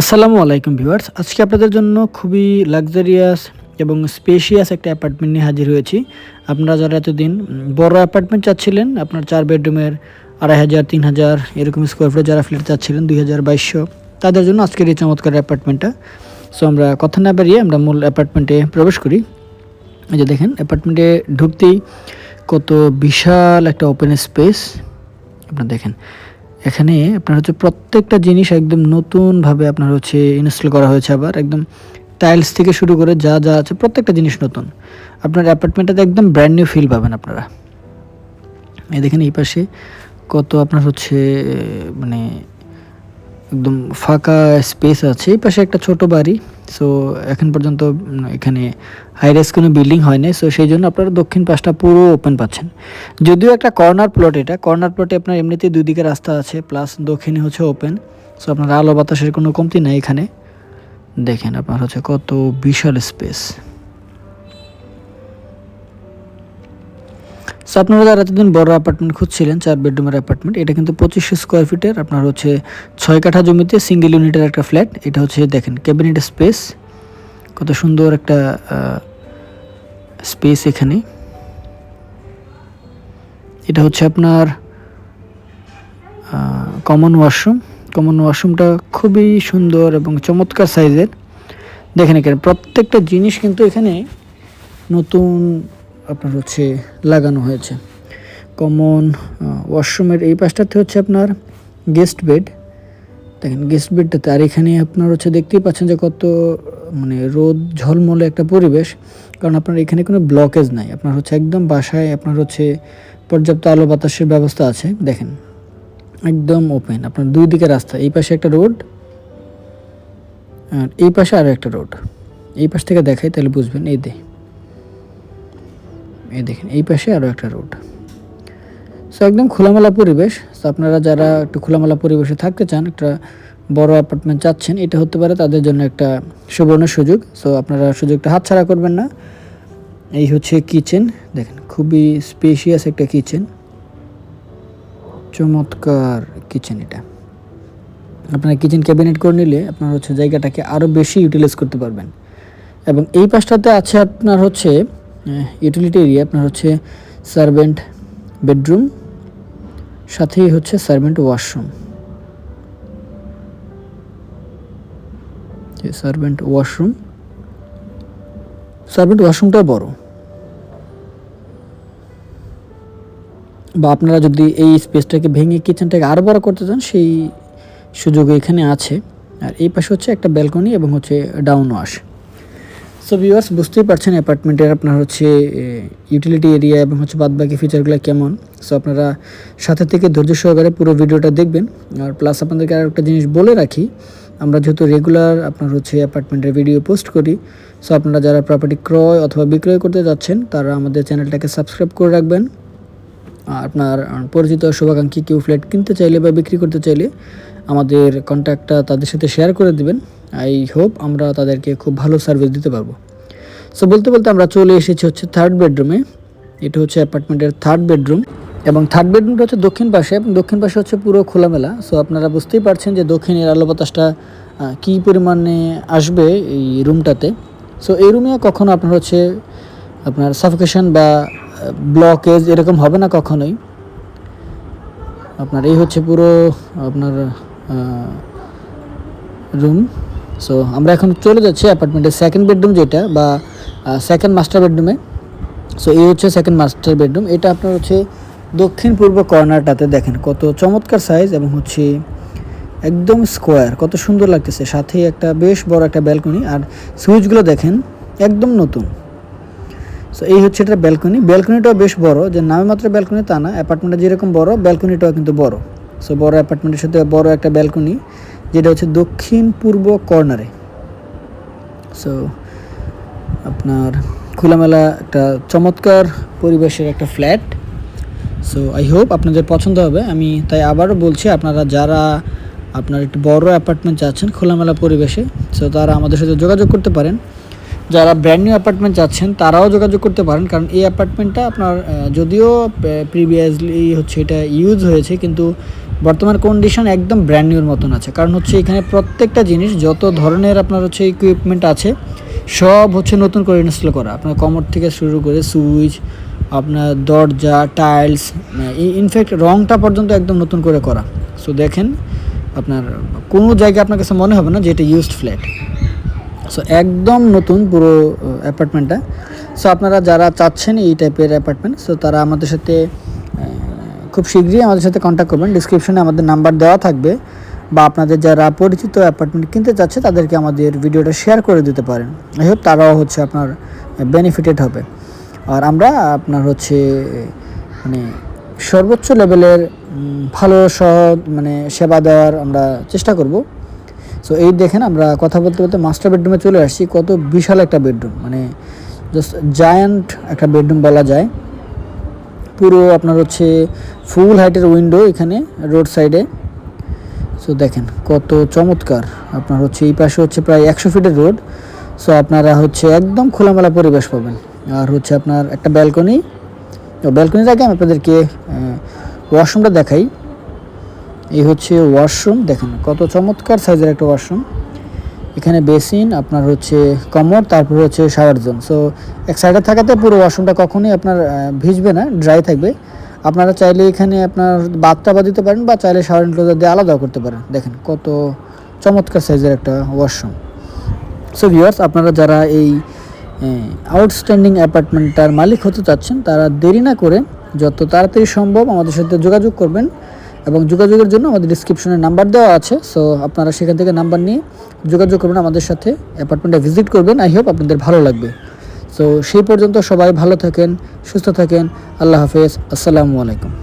আসসালামু আলাইকুম ভিউয়ার্স। আজকে আপনাদের জন্য খুবই লাক্সারিয়াস এবং স্পেশিয়াস একটা অ্যাপার্টমেন্ট নিয়ে হাজির হয়েছি। আপনারা যারা এতদিন বড় অ্যাপার্টমেন্ট চাচ্ছিলেন, আপনার চার বেডরুমের আড়াই হাজার, তিন হাজার এরকম স্কোয়ার ফিটে যারা ফ্ল্যাট চাচ্ছিলেন, দুই হাজার বাইশশো, তাদের জন্য আজকের এই চমৎকার অ্যাপার্টমেন্টটা সো আমরা কথা না বাড়িয়ে আমরা মূল অ্যাপার্টমেন্টে প্রবেশ করি। এই যে দেখেন অ্যাপার্টমেন্টে ঢুকতেই কত বিশাল একটা ওপেন স্পেস আপনারা দেখেন এখানে আপনার হচ্ছে প্রত্যেকটা জিনিস একদম নতুনভাবে আপনার হচ্ছে ইনস্টল করা হয়েছে আবার। একদম টাইলস থেকে শুরু করে যা যা আছে প্রত্যেকটা জিনিস নতুন। আপনার অ্যাপার্টমেন্টটাতে একদম ব্র্যান্ড নিউ ফিল পাবেন আপনারা। এই দেখেন এই পাশে কত আপনার হচ্ছে মানে একদম ফাঁকা স্পেস আছে। এই পাশে একটা ছোট বাড়ি। সো এখন পর্যন্ত এখানে হাই রেস কোনো বিল্ডিং হয় নাই। সো সেই জন্য আপনারা দক্ষিণ পাশটা পুরো ওপেন পাচ্ছেন। যদিও একটা কর্নার প্লট এটা। কর্নার প্লটে আপনার এমনিতেই দুদিকে রাস্তা আছে প্লাস দক্ষিণে হচ্ছে ওপেন সো আপনার আলো বাতাসের কোনো কমতি নেই এখানে। দেখেন আপনার হচ্ছে কত বিশাল স্পেস সো আপনারা যারা এতদিন বড় অ্যাপার্টমেন্ট খুঁজছিলেন, চার বেডরুমের অ্যাপার্টমেন্ট এটা কিন্তু পঁচিশশো স্কোয়ার ফিটের আপনার হচ্ছে ছয় কাঠা জমিতে সিঙ্গেল ইউনিটের একটা ফ্ল্যাট এটা হচ্ছে দেখেন ক্যাবিনেট স্পেস কত সুন্দর একটা স্পেস এখানে। এটা হচ্ছে আপনার কমন ওয়াশরুম কমন ওয়াশরুমটা খুবই সুন্দর এবং চমৎকার সাইজের দেখেন এখানে প্রত্যেকটা জিনিস কিন্তু এখানে নতুন আপনার হচ্ছে লাগানো হয়েছে। কমন ওয়াশরুমের এই পাশটাতে হচ্ছে আপনার গেস্ট বেড। দেখেন, গেস্ট বেডটাতে, আর এখানে আপনার হচ্ছে দেখতেই পাচ্ছেন যে কত মানে রোদ ঝলমলে একটা পরিবেশ। কারণ আপনার এখানে কোনো ব্লকেজ নাই। আপনার হচ্ছে একদম বাসায় আপনার হচ্ছে পর্যাপ্ত আলো বাতাসের ব্যবস্থা আছে। দেখেন, একদম ওপেন আপনার দুই দিকে রাস্তা, এই পাশে একটা রোড, আর এই পাশে আরও একটা রোড। এই পাশ থেকে দেখাই, তাহলে বুঝবেন। এই দে। এই দেখেন, এই পাশে আরও একটা রোড সো একদম খোলামেলা পরিবেশ। সো আপনারা যারা একটু খোলামেলা পরিবেশে থাকতে চান, একটা বড় অ্যাপার্টমেন্ট চাচ্ছেন, এটা হতে পারে তাদের জন্য একটা সুবর্ণ সুযোগ। সো আপনারা সুযোগটা হাতছাড়া করবেন না। এই হচ্ছে কিচেন দেখেন, খুবই স্পেশিয়াস একটা কিচেন চমৎকার কিচেন এটা। আপনার কিচেন ক্যাবিনেট করে নিলে আপনার হচ্ছে জায়গাটাকে আরও বেশি ইউটিলাইজ করতে পারবেন। এবং এই পাশটাতে আছে আপনার হচ্ছে ইউটিলিটি এরিয়া আপনার হচ্ছে সার্ভেন্ট বেডরুম সাথেই হচ্ছে servant washroom servant washroom servant ওয়াশরুমটা বড়। বা আপনারা যদি এই স্পেসটাকে ভেঙে কিচেনটাকে আরও বড় করতে চান, সেই সুযোগ এখানে আছে। আর এই পাশে হচ্ছে একটা ব্যালকনি এবং হচ্ছে ডাউন ওয়াশ সো ভিউয়ার্স বুঝতেই পারছেন অ্যাপার্টমেন্টের আপনার হচ্ছে ইউটিলিটি এরিয়া এবং হচ্ছে বাদবাকি ফিচারগুলো কেমন। সো আপনারা সাথে থেকে ধৈর্য সহকারে পুরো ভিডিওটা দেখবেন। আর প্লাস আপনাদেরকে আর একটা জিনিস বলে রাখি, আমরা যেহেতু রেগুলার আপনার হচ্ছে অ্যাপার্টমেন্টের ভিডিও পোস্ট করি সো আপনারা যারা প্রপার্টি ক্রয় অথবা বিক্রয় করতে যাচ্ছেন, তারা আমাদের চ্যানেলটাকে সাবস্ক্রাইব করে রাখবেন। আপনার পরিচিত শুভাকাঙ্ক্ষী কেউ ফ্ল্যাট কিনতে চাইলে বা বিক্রি করতে চাইলে, আমাদের কন্ট্যাক্টটা তাদের সাথে শেয়ার করে দিবেন। আই হোপ আমরা তাদেরকে খুব ভালো সার্ভিস দিতে পারব। সো বলতে বলতে আমরা চলে এসেছি হচ্ছে থার্ড বেডরুমে এটা হচ্ছে অ্যাপার্টমেন্টের থার্ড বেডরুম এবং থার্ড বেডরুমটা হচ্ছে দক্ষিণ পাশে এবং দক্ষিণ পাশে হচ্ছে পুরো খোলামেলা। সো আপনারা বুঝতেই পারছেন যে দক্ষিণের আলো বাতাসটা কী পরিমাণে আসবে এই রুমটাতে সো এই রুমে কখনো আপনার হচ্ছে, আপনার সাফোকেশন বা ব্লকেজ এরকম হবে না কখনোই। আপনার এই হচ্ছে পুরো আপনার রুম সো আমরা এখন চলে যাচ্ছি অ্যাপার্টমেন্টের সেকেন্ড বেডরুম যেটা বা সেকেন্ড মাস্টার বেডরুমে সো এই হচ্ছে সেকেন্ড মাস্টার বেডরুম এটা আপনার হচ্ছে দক্ষিণ পূর্ব কর্নারটাতে দেখেন কত চমৎকার সাইজ এবং হচ্ছে একদম স্কোয়ার কত সুন্দর লাগতেছে। সাথে একটা বেশ বড় একটা ব্যালকনি আর সুইচগুলো দেখেন একদম নতুন। সো এই হচ্ছে এটা ব্যালকনি ব্যালকনিটাও বেশ বড়। যে নামে মাত্র ব্যালকনি তা না। অ্যাপার্টমেন্টটা যেরকম বড় ব্যালকনিটাও কিন্তু বড়। সো বড় অ্যাপার্টমেন্টের সাথে বড় একটা ব্যালকনি যেটা হচ্ছে দক্ষিণ পূর্ব কর্নারে। সো আপনার খোলামেলা একটা চমৎকার পরিবেশের একটা ফ্ল্যাট সো আই হোপ আপনাদের পছন্দ হবে। আমি তাই আবারও বলছি, আপনারা যারা আপনার একটু বড় অ্যাপার্টমেন্ট চাচ্ছেন খোলামেলা পরিবেশে সো তারা আমাদের সাথে যোগাযোগ করতে পারেন। যারা ব্র্যান্ড নিউ অ্যাপার্টমেন্ট চাচ্ছেন, তারাও যোগাযোগ করতে পারেন, কারণ এই অ্যাপার্টমেন্টটা আপনার যদিও প্রিভিয়াসলি হচ্ছে এটা ইউজ হয়েছে, কিন্তু বর্তমান কন্ডিশন একদম ব্র্যান্ড নিউর মতন আছে। কারণ হচ্ছে এখানে প্রত্যেকটা জিনিস, যত ধরনের আপনার হচ্ছে ইকুইপমেন্ট আছে, সব হচ্ছে নতুন করে ইনস্টল করা। আপনার কমর থেকে শুরু করে সুইচ আপনার দরজা টাইলস ইনফ্যাক্ট রংটা পর্যন্ত একদম নতুন করে করা। সো দেখেন, আপনার কোনো জায়গায় আপনার কাছে মনে হবে না যে এটা ইউজড ফ্ল্যাট সো একদম নতুন পুরো অ্যাপার্টমেন্টটা সো আপনারা যারা চাচ্ছেন এই টাইপের অ্যাপার্টমেন্ট সো তারা আমাদের সাথে খুব শীঘ্রই আমাদের সাথে কন্ট্যাক্ট করবেন। ডিসক্রিপশনে আমাদের নাম্বার দেওয়া থাকবে বা আপনাদের যারা পরিচিত অ্যাপার্টমেন্ট কিনতে চাচ্ছে, তাদেরকে আমাদের ভিডিওটা শেয়ার করে দিতে পারেন। আই হোপ তারাও হচ্ছে আপনার বেনিফিটেড হবে। আর আমরা আপনার হচ্ছে মানে সর্বোচ্চ লেভেলের ভালো সহ মানে সেবা দেওয়ার আমরা চেষ্টা করব। সো এই দেখেন আমরা কথা বলতে বলতে মাস্টার বেডরুমে চলে আসছি। কত বিশাল একটা বেডরুম মানে জাস্ট জায়ান্ট একটা বেডরুম বলা যায়। পুরো আপনার হচ্ছে ফুল হাইটের উইন্ডো এখানে রোড সাইডে সো দেখেন কত চমৎকার। আপনার হচ্ছে এই পাশে হচ্ছে প্রায় একশো ফিটের রোড সো আপনারা হচ্ছে একদম খোলামেলা পরিবেশ পাবেন। আর হচ্ছে আপনার একটা ব্যালকনি ব্যালকনির আগে আমি আপনাদেরকে ওয়াশরুমটা দেখাই। এই হচ্ছে ওয়াশরুম দেখেন কত চমৎকার সাইজের একটা ওয়াশরুম এখানে বেসিন, আপনার হচ্ছে কমর, তারপর হচ্ছে শাওয়ার জোন সো এক সাইডে থাকাতে পুরো ওয়াশরুমটা কখনোই আপনার ভিজবে না ড্রাই থাকবে। আপনারা চাইলে এখানে আপনার বাথটা বা দিতে পারেন বা চাইলে শাওয়ার এনক্লোজার দিয়ে আলাদাও করতে পারেন। দেখেন কত চমৎকার সাইজের একটা ওয়াশরুম সো ভিউয়ার্স আপনারা যারা এই আউটস্ট্যান্ডিং অ্যাপার্টমেন্টটার মালিক হতে চাচ্ছেন, তারা দেরি না করে যত তাড়াতাড়ি সম্ভব আমাদের সাথে যোগাযোগ করবেন। এবং যোগাযোগের জন্য আমাদের ডিসক্রিপশনে নাম্বার দেওয়া আছে সো আপনারা সেখান থেকে নাম্বার নিয়ে যোগাযোগ করবেন আমাদের সাথে অ্যাপার্টমেন্টে ভিজিট করবেন আই হোপ আপনাদের ভালো লাগবে। সো সেই পর্যন্ত সবাই ভালো থাকেন, সুস্থ থাকেন, আল্লাহ হাফেজ, আসসালামু আলাইকুম।